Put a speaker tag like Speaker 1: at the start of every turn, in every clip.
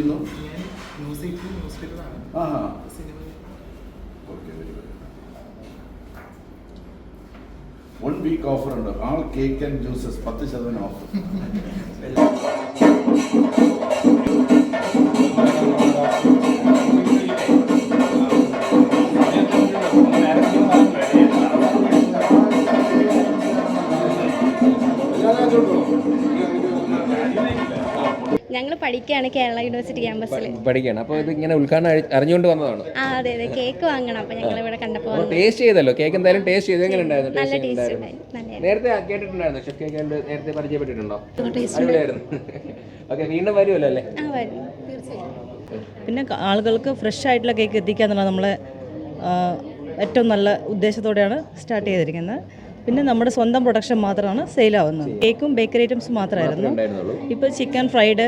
Speaker 1: ചെയ്യുന്നു?
Speaker 2: Cinema
Speaker 1: okay very good one week offer ഉണ്ട്. All cake and juices പത്ത് ശതമാനം ഓഫർ
Speaker 3: ഞങ്ങൾ പഠിക്കുകയാണ് കേരള യൂണിവേഴ്സിറ്റി ക്യാമ്പസിൽ
Speaker 4: പഠിക്കുകയാണ് അപ്പോൾ ഇത് ഇങ്ങനെ ഉദ്ഘാടനം അറി- അറിഞ്ഞുകൊണ്ട് വന്നതാണ്?
Speaker 3: ആ അതെ അതെ. കേക്ക് വാങ്ങണം. അപ്പോൾ ഞങ്ങൾ ഇവിടെ കണ്ടപ്പോൾ
Speaker 4: അപ്പോൾ ടേസ്റ്റ് ചെയ്തല്ലോ? കേക്ക് എന്തായാലും ടേസ്റ്റ് ചെയ്ത്. എങ്ങനെ ഉണ്ടായിരുന്നു?
Speaker 3: നല്ല
Speaker 4: ടേസ്റ്റ്
Speaker 3: ടേസ്റ്റ്
Speaker 4: ഉണ്ടായിരുന്നു?
Speaker 3: നല്ല
Speaker 4: നേരത്തെ കേട്ടിട്ടുണ്ടായിരുന്നു. ഷെഫ് കേക്ക് കണ്ട് നേരത്തെ പരിചയപ്പെട്ടിട്ടുണ്ടോ?
Speaker 3: ടേസ്റ്റ്
Speaker 4: അടിപൊളിയായിരുന്നു. ഓക്കെ വീണ്ടും വരുമല്ലോ അല്ലേ?
Speaker 3: ആ വരും. തീർച്ചയായും.
Speaker 5: പിന്നെ ക- ആളുകൾക്ക് ഫ്രഷ് ആയിട്ടുള്ള കേക്ക് എത്തിക്കുക നമ്മളെ ആ, ഏറ്റവും നല്ല ഉദ്ദേശത്തോടെയാണ് സ്റ്റാർട്ട് ചെയ്തിരിക്കുന്നത്. പിന്നെ നമ്മുടെ സ്വന്തം പ്രൊഡക്ഷൻ മാത്രമാണ് സെയിലാവുന്നത് കേക്കും ബേക്കറി ഐറ്റംസ് മാത്രമായിരുന്നു. ഇപ്പോൾ ചിക്കൻ ഫ്രൈഡ്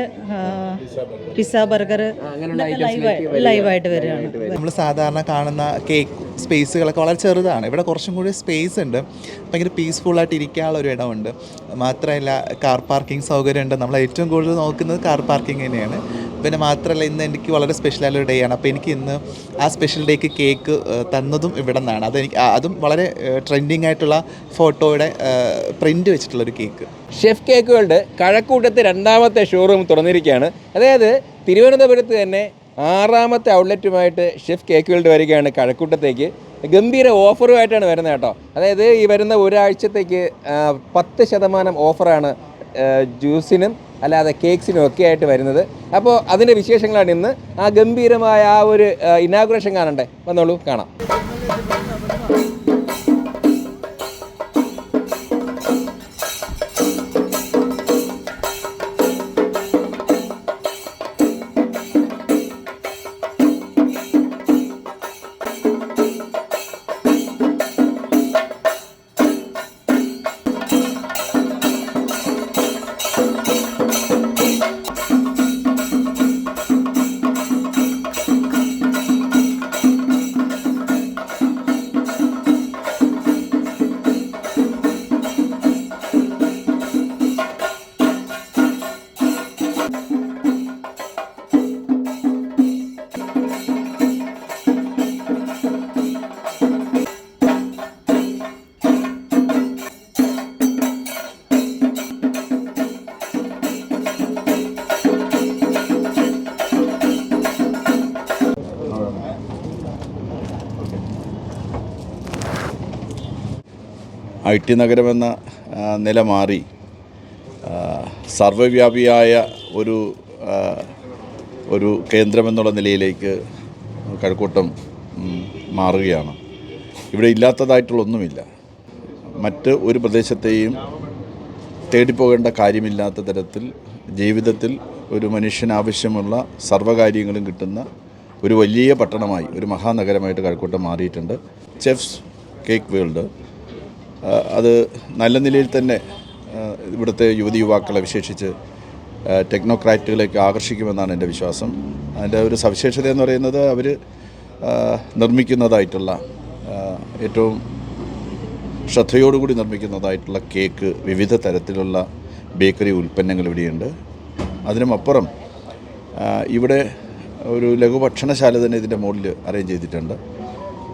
Speaker 5: പിസ്സ ബർഗർ ലൈവായിട്ട് വരികയാണ്.
Speaker 6: നമ്മൾ സാധാരണ കാണുന്ന കേക്ക് സ്പേസുകളൊക്കെ വളരെ ചെറുതാണ്. ഇവിടെ കുറച്ചും കൂടി സ്പേസ് ഉണ്ട്. ഭയങ്കര പീസ്ഫുള്ളായിട്ട് ഇരിക്കാനുള്ള ഒരു ഇടമുണ്ട്. മാത്രമല്ല കാർ പാർക്കിംഗ് സൗകര്യമുണ്ട്. നമ്മൾ ഏറ്റവും കൂടുതൽ നോക്കുന്നത് കാർ പാർക്കിംഗ് തന്നെയാണ്. പിന്നെ മാത്രമല്ല ഇന്ന് എനിക്ക് വളരെ സ്പെഷ്യലായ ഒരു ഡേ ആണ്. അപ്പോൾ എനിക്ക് ഇന്ന് ആ സ്പെഷ്യൽ ഡേക്ക് കേക്ക് തന്നതും ഇവിടെ നിന്നാണ് അതെനിക്ക് അതും വളരെ ട്രെൻഡിങ് ആയിട്ടുള്ള ഫോട്ടോയുടെ പ്രിന്റ് വെച്ചിട്ടുള്ളൊരു കേക്ക്
Speaker 4: ഷെഫ് കേക്കുകളുടെ കഴക്കൂട്ടത്തെ രണ്ടാമത്തെ ഷോറൂം തുറന്നിരിക്കുകയാണ്. അതായത് തിരുവനന്തപുരത്ത് തന്നെ ആറാമത്തെ ഔട്ട്ലെറ്റുമായിട്ട് ഷെഫ് കേക്കുകളുടെ വരികയാണ് കഴക്കൂട്ടത്തേക്ക്. ഗംഭീര ഓഫറുമായിട്ടാണ് വരുന്നത് കേട്ടോ. അതായത് ഈ വരുന്ന ഒരാഴ്ചത്തേക്ക് പത്ത് ശതമാനം ഓഫറാണ് ജ്യൂസിനും അല്ലാതെ കേക്ക്സിനും ഒക്കെ ആയിട്ട് വരുന്നത്. അപ്പോൾ അതിന്റെ വിശേഷങ്ങളാണ് ഇന്ന്. ആ ഗംഭീരമായ ആ ഒരു ഇനാഗുറേഷൻ കാണണ്ടേ? വന്നോളൂ കാണാം.
Speaker 1: ഐ ടി നഗരമെന്ന നില മാറി സർവവ്യാപിയായ ഒരു ഒരു കേന്ദ്രമെന്നുള്ള നിലയിലേക്ക് കഴക്കൂട്ടം മാറുകയാണ്. ഇവിടെ ഇല്ലാത്തതായിട്ടുള്ളൊന്നുമില്ല. മറ്റ് ഒരു പ്രദേശത്തെയും തേടിപ്പോകേണ്ട കാര്യമില്ലാത്ത തരത്തിൽ ജീവിതത്തിൽ ഒരു മനുഷ്യന് മനുഷ്യനാവശ്യമുള്ള സർവകാര്യങ്ങളും കിട്ടുന്ന ഒരു വലിയ പട്ടണമായി ഒരു മഹാനഗരമായിട്ട് കഴക്കൂട്ടം മാറിയിട്ടുണ്ട്. ചെഫ്സ് കേക്ക് വേൾഡ് അത് നല്ല നിലയിൽ തന്നെ ഇവിടുത്തെ യുവതി യുവാക്കളെ വിശേഷിച്ച് ടെക്നോക്രാറ്റുകളേക്ക് ആകർഷിക്കുമെന്നാണ് എന്റെ വിശ്വാസം. അതിന്റെ ഒരു സവിശേഷത എന്ന് പറയുന്നത് അവർ നിർമ്മിക്കുന്നതായിട്ടുള്ള ഏറ്റവും ശ്രദ്ധയോടുകൂടി നിർമ്മിക്കുന്നതായിട്ടുള്ള കേക്ക് വിവിധ തരത്തിലുള്ള ബേക്കറി ഉൽപ്പന്നങ്ങൾ ഇവിടെയുണ്ട്. അതിനുമപ്പുറം ഇവിടെ ഒരു ലഘുഭക്ഷണശാല തന്നെ ഇതിന്റെ മുകളിൽ അറേഞ്ച് ചെയ്തിട്ടുണ്ട്.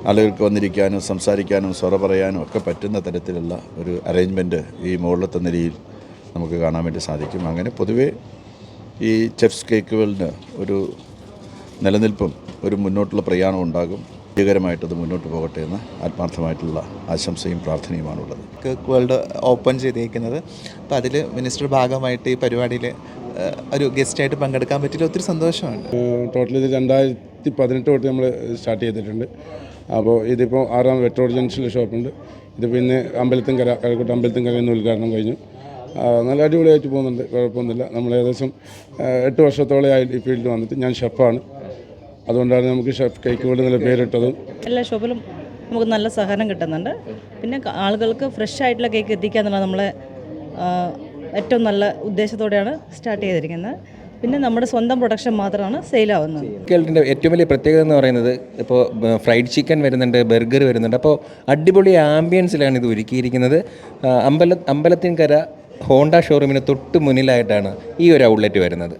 Speaker 1: ആളുകൾക്ക് വന്നിരിക്കാനും സംസാരിക്കാനും സ്വറ പറയാനും ഒക്കെ പറ്റുന്ന തരത്തിലുള്ള ഒരു അറേഞ്ച്മെന്റ് ഈ മുകളിലത്തെ നിലയിൽ നമുക്ക് കാണാൻ വേണ്ടി സാധിക്കും. അങ്ങനെ പൊതുവേ ഈ ചെഫ്സ് കേക്കുകളിന് ഒരു നിലനിൽപ്പും ഒരു മുന്നോട്ടുള്ള പ്രയാണം ഉണ്ടാകും. വിജയകരമായിട്ടത് മുന്നോട്ട് പോകട്ടെ എന്ന് ആത്മാർത്ഥമായിട്ടുള്ള ആശംസയും പ്രാർത്ഥനയുമാണുള്ളത്
Speaker 6: കേക്ക് വേൾഡ് ഓപ്പൺ ചെയ്തേക്കുന്നത് അപ്പോൾ അതിൽ മിനിസ്റ്റർ ഭാഗമായിട്ട് ഈ പരിപാടിയിൽ ഒരു ഗസ്റ്റായിട്ട് പങ്കെടുക്കാൻ പറ്റില്ല. ഒത്തിരി സന്തോഷമാണ്
Speaker 7: ടോട്ടൽ ഇത് രണ്ടായിരത്തി പതിനെട്ട് തൊട്ട് നമ്മൾ സ്റ്റാർട്ട് ചെയ്തിട്ടുണ്ട്. അപ്പോൾ ഇതിപ്പോൾ ആറാം വെട്രോഡ് ജംഗ്ഷനിൽ ഷോപ്പുണ്ട്. ഇത് പിന്നെ അമ്പലത്തിൻകര കഴക്കൂട്ട് അമ്പലത്തിൻകര എന്ന് ഉദ്ഘാടനം കഴിഞ്ഞു. നല്ല അടിപൊളിയായിട്ട് പോകുന്നുണ്ട്. കുഴപ്പമൊന്നുമില്ല. നമ്മൾ ഏകദേശം എട്ട് വർഷത്തോളമായി ഈ ഫീൽഡിൽ വന്നിട്ട്. ഞാൻ ഷെഫാണ്. അതുകൊണ്ടാണ് നമുക്ക് ഷെഫ് കേക്ക് കൊണ്ട് നല്ല പേരിട്ടതും.
Speaker 5: എല്ലാ ഷോപ്പിലും നമുക്ക് നല്ല സഹകരണം കിട്ടുന്നുണ്ട്. പിന്നെ ആളുകൾക്ക് ഫ്രഷ് ആയിട്ടുള്ള കേക്ക് എത്തിക്കുക നമ്മളെ ഏറ്റവും നല്ല ഉദ്ദേശത്തോടെയാണ് സ്റ്റാർട്ട് ചെയ്തിരിക്കുന്നത്. പിന്നെ നമ്മുടെ സ്വന്തം പ്രൊഡക്ഷൻ മാത്രമാണ് സെയിലാവുന്നത്
Speaker 4: കേൾട്ടിന്റെ ഏറ്റവും വലിയ പ്രത്യേകത എന്ന് പറയുന്നത് ഇപ്പോൾ ഫ്രൈഡ് ചിക്കൻ വരുന്നുണ്ട് ബർഗർ വരുന്നുണ്ട്. അപ്പോൾ അടിപൊളി ആംബിയൻസിലാണ് ഇത് ഒരുക്കിയിരിക്കുന്നത്. അമ്പല അമ്പലത്തിൻകര ഹോണ്ട ഷോറൂമിന് തൊട്ട് മുന്നിലായിട്ടാണ് ഈ ഒരു ഔട്ട്ലെറ്റ് വരുന്നത്.